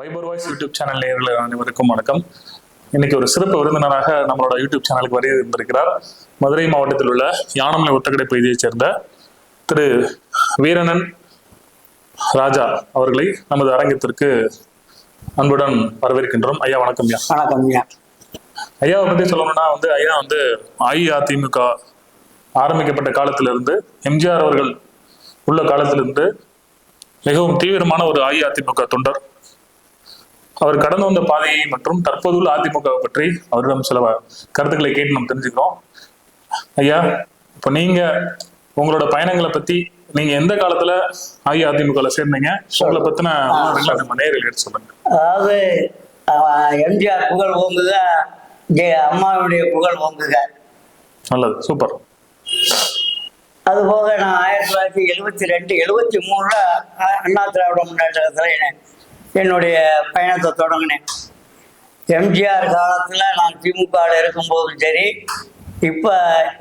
Wiper voice YouTube channel நேயர்கள் அனைவருக்கும் வணக்கம். இன்னைக்கு ஒரு சிறப்பு விருந்தினராக நம்மளோட யூடியூப் சேனலுக்கு வருகை இருந்திருக்கிறார் மதுரை மாவட்டத்தில் உள்ள யானமலை ஒத்தக்கடை பகுதியைச் சேர்ந்த திரு வீரனன் ராஜா அவர்களை நமது அரங்கத்திற்கு அன்புடன் வரவேற்கின்றோம். ஐயா வணக்கம் ஐயா. வணக்கம் ஐயா. ஐயாவை பத்தி சொல்லணும்னா வந்து ஐயா வந்து அஇஅதிமுக ஆரம்பிக்கப்பட்ட காலத்திலிருந்து எம்ஜிஆர் அவர்கள் உள்ள காலத்திலிருந்து மிகவும் தீவிரமான ஒரு அஇஅதிமுக தொண்டர். அவர் கடந்து வந்த பாதையை மற்றும் தற்போதுள்ள அதிமுக பற்றி அவரிடம் சில கருத்துக்களை கேட்டு நம்ம தெரிஞ்சுக்கிறோம். ஐயா இப்போ நீங்க உங்களோட பயணங்களை பத்தி நீங்க எந்த காலத்துல அஇஅதிமுகல சேர்ந்தீங்க? உங்களை பத்தின நேரில் எடுத்து சொல்லுங்க. அதாவது எம்ஜிஆர் புகழ் ஓங்குக அம்மாவுடைய புகழ் ஓங்குக. நல்லது சூப்பர். அதுபோக நான் ஆயிரத்தி தொள்ளாயிரத்தி எழுபத்தி ரெண்டு எழுபத்தி மூணுல அண்ணா திராவிட முன்னேற்றத்தில் என்னுடைய பயணத்தை தொடங்கினேன். எம்ஜிஆர் காலத்தில் நான் திமுகவில் இருக்கும்போதும் சரி இப்போ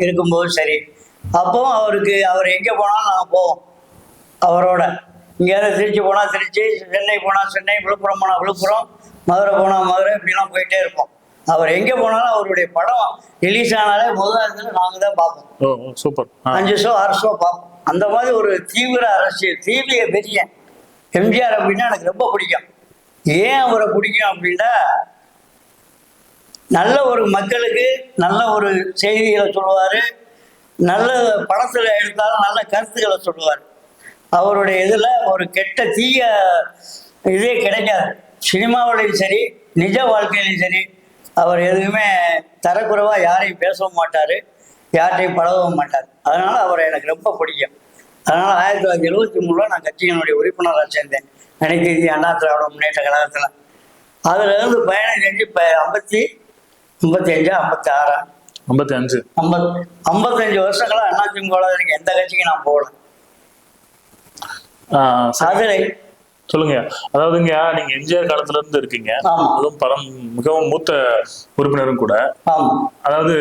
இருக்கும்போதும் சரி. அப்போவும் அவருக்கு அவர் எங்கே போனாலும் நாங்கள் போவோம். அவரோட. இங்கேயாவது திருச்சி போனால் திருச்சி சென்னை போனால் சென்னை விழுப்புரம் போனால் விழுப்புரம் மதுரை போனால் மதுரை இப்படிலாம் போயிட்டே இருப்போம். அவர் எங்கே போனாலும் அவருடைய படம் ரிலீஸ் ஆனாலே முதல் நாங்கள் தான் பார்ப்போம். சூப்பர். அஞ்சு ஷோ ஆறு ஷோ பார்ப்போம். அந்த மாதிரி ஒரு தீவிர அரசியல் தீவிர பெரியன் எம்ஜிஆர் அப்படின்னா எனக்கு ரொம்ப பிடிக்கும். ஏன் அவரை பிடிக்கும் அப்படின்னா நல்ல ஒரு மக்களுக்கு நல்ல ஒரு செய்திகளை சொல்லுவார். நல்ல படத்தில் எடுத்தாலும் நல்ல கருத்துக்களை சொல்லுவார். அவருடைய இதில் ஒரு கெட்ட தீய இதே கிடைக்காது. சினிமாவிலையும் சரி நிஜ வாழ்க்கையிலையும் சரி அவர் எதுவுமே தரக்குறைவாக யாரையும் பேசவும் மாட்டார் யார்கிட்டையும் பழகவும் மாட்டார். அதனால் அவரை எனக்கு ரொம்ப பிடிக்கும். அதனால் ஆயிரத்தி தொள்ளாயிரத்தி எழுபத்தி மூணில் நான் கட்சியினுடைய உறுப்பினராக சேர்ந்தேன். அனைத்து இந்திய அண்ணா திராவிட முன்னேற்ற கழகத்தில். அதுல இருந்து பயணம் செஞ்சு இப்போ ஐம்பத்தி ஐம்பத்தி அஞ்சா ஐம்பத்தி ஆறா ஐம்பத்தி அஞ்சு ஐம்பத் ஐம்பத்தஞ்சு வருஷங்களா அதிமுக இருக்கு எந்த கட்சிக்கும் நான் போகல. அதுல சொல்லுங்க. அதாவதுங்க நீங்க எம்ஜிஆர் காலத்துல இருந்து இருக்கீங்க. அதுவும் பரம் மிகவும் மூத்த உறுப்பினரும் கூட. ஆமா. அதாவது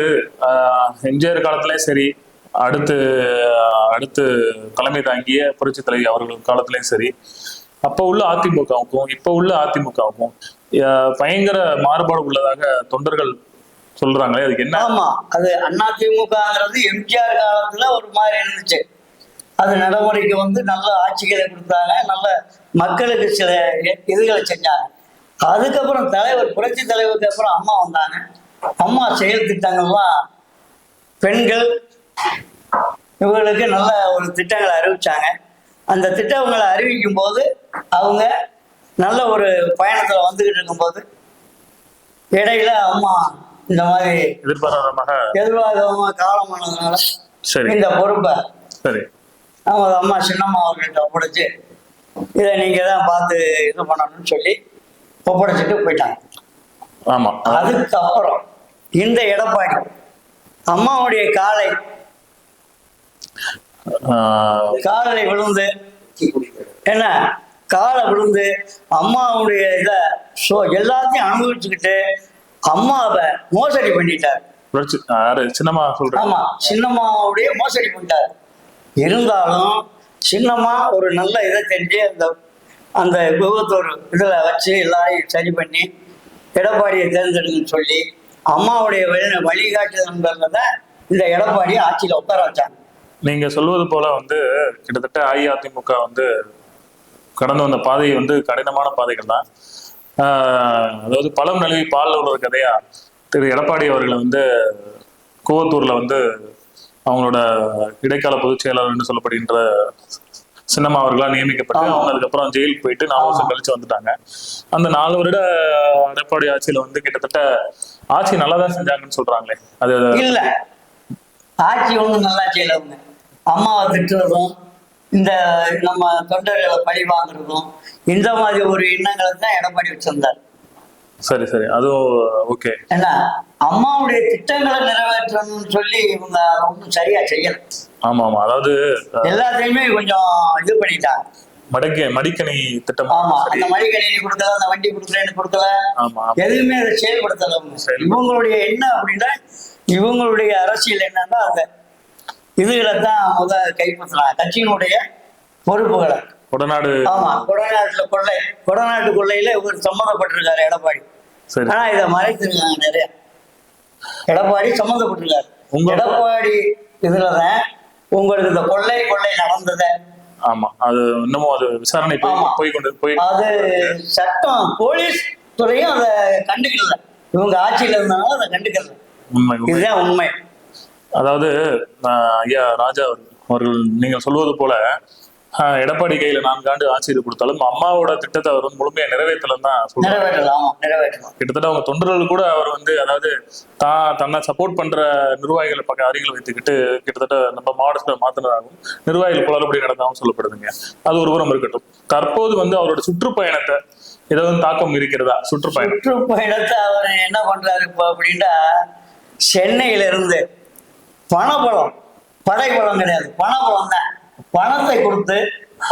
எம்ஜிஆர் காலத்திலயும் சரி அடுத்து அடுத்து தலைமை தாங்கிய புரட்சி தலைவி அவர்கள் காலத்திலையும் சரி அப்ப உள்ள அதிமுகவுக்கும் இப்ப உள்ள அதிமுகவுக்கும் பயங்கர மாறுபாடு உள்ளதாக தொண்டர்கள் சொல்றாங்களே அதுக்கு என்ன? ஆமா அது அதிமுகங்கிறது எம்ஜிஆர் காலத்துல ஒரு மாதிரி இருந்துச்சு. அது நடைமுறைக்கு வந்து நல்ல ஆட்சிகளை கொடுத்தாங்க நல்ல மக்களுக்கு சில இதுகளை செஞ்சாங்க. அதுக்கப்புறம் தலைவர் புரட்சி தலைவருக்கு அப்புறம் அம்மா வந்தாங்க. அம்மா செயல் திட்டங்கள்லாம் பெண்கள் இவங்களுக்கு நல்ல ஒரு திட்டங்களை அறிவிச்சாங்க. அந்த திட்டங்களை அறிவிக்கும் போது அவங்க நல்ல ஒரு பயணத்துல வந்துகிட்டு இருக்கும்போது இடையில அம்மா இந்த மாதிரி எதிர்பாராதமாக எதிர்பார்க்காம காலமானதுனால இந்த பொறுப்பை சரி. நம்ம அம்மா சின்னம்மா அவர்கிட்ட ஒப்படைச்சு இதை நீங்க தான் பார்த்து இது பண்ணணும்னு சொல்லி ஒப்படைச்சிட்டு போயிட்டாங்க. ஆமா. அதுக்கப்புறம் இந்த எடப்பாடி அம்மாவுடைய காலை காலை விழுந்து என்ன? காலை விழுந்து அம்மாவுடைய இதை ஸோ எல்லாத்தையும் அனுபவிச்சுக்கிட்டு அம்மாவை மோசடி பண்ணிட்டார். சின்னம்மா ஆமா சின்னம்மாவுடைய மோசடி பண்ணிட்டார். இருந்தாலும் சின்னம்மா ஒரு நல்ல இதை தெரிஞ்சு அந்த அந்த விபத்தொரு இதில் வச்சு எல்லாரையும் சரி பண்ணி எடப்பாடியை தேர்ந்தெடுங்கன்னு சொல்லி அம்மாவுடைய வழி வழிகாட்டுதல்ல தான் இந்த எடப்பாடியை ஆட்சியில் உட்கார வச்சாங்க. நீங்க சொல்வது போல வந்து கிட்டத்தட்ட அஇஅதிமுக வந்து கடந்து வந்த பாதை வந்து கடினமான பாதைகள் தான். அதாவது பழம் நழுவி பால் உள்ள கதையா திரு எடப்பாடி அவர்களை வந்து கூவத்தூர்ல வந்து அவங்களோட இடைக்கால பொதுச் செயலாளர் என்று சொல்லப்படுகின்ற சின்னம்மா அவர்களா நியமிக்கப்பட்டு. அவங்க அதுக்கப்புறம் ஜெயில் போயிட்டு நாலு வருஷம் கழிச்சு வந்துட்டாங்க. அந்த நாலு வருட எடப்பாடி ஆட்சியில வந்து கிட்டத்தட்ட ஆட்சி நல்லா தான் செஞ்சாங்கன்னு சொல்றாங்களே. அது இல்ல. ஆட்சி ஒன்றும் நல்லா செய்யலவங்க அம்மாவை திட்டுறதும் இந்த நம்ம தொண்டர்களை பழி வாங்குறதும் இந்த மாதிரி ஒரு எண்ணங்களை தான் எடப்பாடி வச்சிருந்தார். சரி சரி. அதுவும் ஓகே. ஏன்னா அம்மாவுடைய திட்டங்களை நிறைவேற்றணும்னு சொல்லி இவங்க ஒன்றும் சரியா செய்யல. ஆமா ஆமா அதாவது எல்லாத்தையுமே கொஞ்சம் இது பண்ணிட்டாங்க. மடக்க மடிக்கணி திட்டம். ஆமா. அந்த மடிக்கணினி கொடுக்கல அந்த வண்டி கொடுக்குறேன்னு கொடுக்கல. ஆமா எதுவுமே அதை செயல்படுத்தல இவங்களுடைய என்ன அப்படின்னா இவங்களுடைய அரசியல் என்னன்னா அந்த இதுகளை தான் முத கைப்பற்றலாம் கட்சியினுடைய பொறுப்புகளை. கொடநாடு. ஆமா கொடநாட்டுல கொள்ளை. கொடநாட்டு கொள்ளையில இவர் சம்மந்தப்பட்டிருக்காரு எடப்பாடி. ஆனா இதை மறைச்சிருக்காங்க நிறைய. எடப்பாடி சம்மந்தப்பட்டிருக்காரு. உங்க- எடப்பாடி இதுலதான் உங்களுக்கு இந்த கொள்ளை கொள்ளை நடந்தது. ஆமா அது இன்னமும் அது விசாரணை போய் கொண்டு போய் அது சட்டம் போலீஸ் துறையும் அதை கண்டுக்கல. இவங்க ஆட்சியில இருந்தனால அதை கண்டுக்கல. உண்மை. இதுதான் உண்மை. அதாவது ஐயா ராஜா அவர்கள் நீங்கள் சொல்வது போல எடப்பாடி கையில நான்கு ஆண்டு ஆட்சி இது கொடுத்தாலும் அம்மாவோட திட்டத்தை அவர் வந்து முழுமையா தான் நிறைவேற்றலாம் நிறைவேற்றலாம். கிட்டத்தட்ட அவங்க தொண்டர்கள் கூட அவர் வந்து அதாவது தான் தன்னை சப்போர்ட் பண்ற நிர்வாகிகளை பக்கம் அருகில் வைத்துக்கிட்டு கிட்டத்தட்ட நம்ம மாவட்டத்தை மாத்தினதாகவும் நிர்வாகிகள் குளறுபடி நடந்தாகவும் சொல்லப்படுதுங்க. அது ஒரு புறம் இருக்கட்டும். தற்போது வந்து அவரோட சுற்றுப்பயணத்தை ஏதாவது தாக்கம் இருக்கிறதா? சுற்றுப்பயணம். சுற்றுப்பயணத்தை அவர் என்ன பண்றாரு இப்போ அப்படின்னா சென்னையில இருந்து பணபலம். படைபலம் கிடையாது. பணபலம் தான். பணத்தை கொடுத்து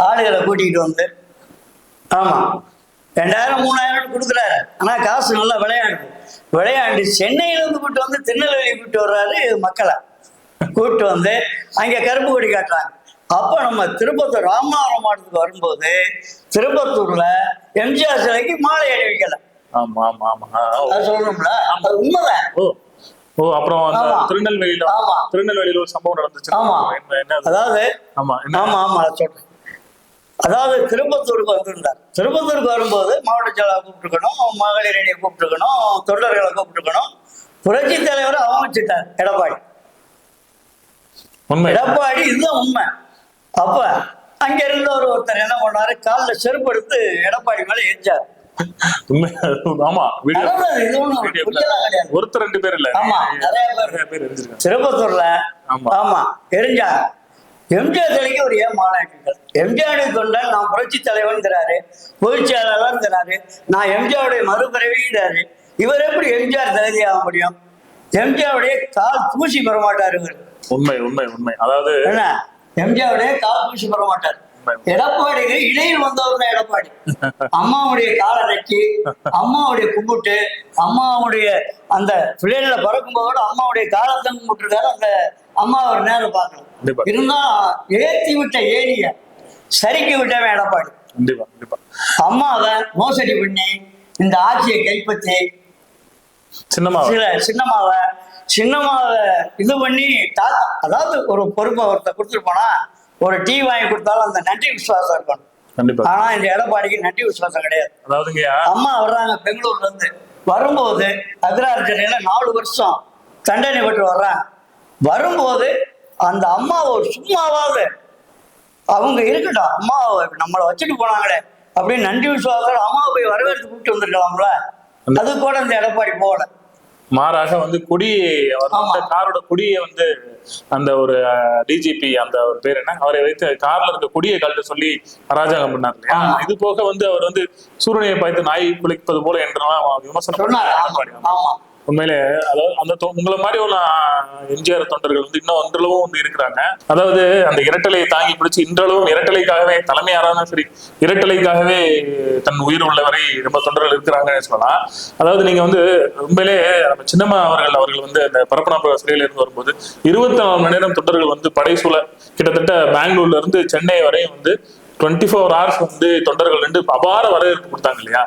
ஆளுகளை கூட்டிகிட்டு வந்து ஆமா ரெண்டாயிரம் மூணாயிரம் கொடுக்குறாரு. ஆனா காசு நல்லா விளையாடுது. விளையாண்டு சென்னையில இருந்து கூட்டு வந்து திருநெல்வேலி கூட்டு வர்றாரு மக்களை. கூட்டு வந்து அங்க கருப்பு கொடி காட்டுறாங்க. அப்ப நம்ம திருப்பத்தூர் ராமநாதபுரம் மாவட்டத்துக்கு வரும்போது திருப்பத்தூர்ல எம்ஜிஆர் சிலைக்கு மாலை அணிவிக்கல. ஆமா ஆமா ஆமா. அது சொல்லணும்ல? அது உண்மைதான். ஓ அப்புறம். திருநெல்வேலியில. திருநெல்வேலியில ஒரு சம்பவம் நடந்துச்சு. ஆமா. அதாவது ஆமா ஆமா ஆமா சொல்றேன். அதாவது திருப்பத்தூருக்கு வந்திருந்தார். திருப்பத்தூருக்கு வரும்போது மாவட்ட செயலாளர் கூப்பிட்டுருக்கணும் மகளிர் அணியை கூப்பிட்டுருக்கணும் தொண்டர்களை கூப்பிட்டுருக்கணும். புரட்சி தலைவரை அவமதிச்சிட்டார் எடப்பாடி. உண்மை. எடப்பாடி இதுதான் உண்மை. அப்ப அங்க இருந்தவர் ஒருத்தர் என்ன பண்ணாரு? காலில் செருப்பு எடுத்து எடப்பாடி மேல எரிஞ்சார் ஆமா ஒருத்தர் ரெண்டு பேர் இல்ல. திருப்பத்தூர்ல ஆமா. எரிஞ்சாங்க எம்ஜிஆர் சிலைக்கு ஒரு ஏன் மாநாட்டுகள் எம்ஜிஆர் தொண்டன் நான் புரட்சி தலைவன்கிறாரு பொதுச் செயலாளர்ங்கிறாரு நான் எம்ஜிஆருடைய மறுபிறவிங்கிறாரு. இவர் எப்படி எம்ஜிஆர் தகுதி ஆக முடியும்? எம்ஜிஆருடைய கால் தூசி பெற மாட்டாரு இவர். உண்மை உண்மை உண்மை. அதாவது என்ன? எம்ஜிஆருடைய கால் தூசி பெற மாட்டார் உண்மை. எடப்பாடிக்கு இடையில் வந்தவர் தான் எடப்பாடி. அம்மாவுடைய காலை நக்கி அம்மாவுடைய கும்பிட்டு அம்மாவுடைய அந்த பிள்ளைகளை பறக்கும் போதோட அம்மாவுடைய காலத்தை கும்பிட்டுருக்காரு. அந்த அம்மா ஒரு நேரம் கண்டிப்பா. இருந்தா ஏத்தி விட்ட ஏனிய சரிக்கு விட்டவன் எடப்பாடி. அம்மாவை மோசடி பண்ணி இந்த ஆட்சியை கைப்பற்றி சின்னமா சில சின்னம்மாவை சின்னம்மாவை இது பண்ணி தாத்தா அதாவது ஒரு பொறுப்பை ஒருத்தர் கொடுத்துட்டு போனா ஒரு டீ வாங்கி கொடுத்தாலும் அந்த நன்றி விசுவாசம் இருக்கணும். கண்டிப்பா. ஆனா இந்த எடப்பாடிக்கு நன்றி விசுவாசம் கிடையாது. அம்மா வர்றாங்க பெங்களூர்ல இருந்து வரும்போது அக்ரார்ஜனையில நாலு வருஷம் தண்டனை பெற்று வர்றாங்க. வரும்போது அந்த அம்மாவை ஒரு சும்மாவாவது அவங்க இருக்கட்டும் அம்மாவை நம்மளை வச்சுட்டு போனாங்களே அப்படின்னு நன்றி விசுவாசம் அம்மாவை போய் வரவேற்று கூப்பிட்டு வந்திருக்கலாம்ல. அது கூட இந்த எடப்பாடி போகல. மாறாக வந்து கொடி காரோட கொடியை வந்து அந்த ஒரு டிஜிபி அந்த ஒரு பேர் என்ன? அவரை வைத்து கார்ல இருக்க கொடியை கழட்ட சொல்லி அராஜகம் பண்ணார் இல்லையா. இது போக வந்து அவர் வந்து சூரியனை பார்த்து நாய் குளிப்பது போல என்றெல்லாம் விமர்சனம் உண்மையிலே அதாவது அந்த தொ- உங்களை மாதிரி உள்ள எம்ஜிஆர் தொண்டர்கள் வந்து இன்னும் ஒன்றளவும் வந்து இருக்கிறாங்க. அதாவது அந்த இரட்டலையை தாங்கி பிடிச்சி இன்றளவும் இரட்டலைக்காகவே தலைமை யாராலும் சரி இரட்டலைக்காகவே தன் உயிர் உள்ளவரை ரொம்ப தொண்டர்கள் இருக்கிறாங்கன்னு சொல்லலாம். அதாவது நீங்க வந்து உண்மையிலே நம்ம சின்னம்மா அவர்கள் அவர்கள் வந்து அந்த பரப்பனாப்பு சிறையில இருந்து வரும்போது இருபத்தி நாலு மணி நேரம் தொண்டர்கள் வந்து படைசூழ கிட்டத்தட்ட பெங்களூர்ல இருந்து சென்னை வரையும் வந்து டுவெண்ட்டி ஃபோர் ஹவர்ஸ் வந்து தொண்டர்கள் ரெண்டு அபார வரவேற்பு கொடுத்தாங்க இல்லையா?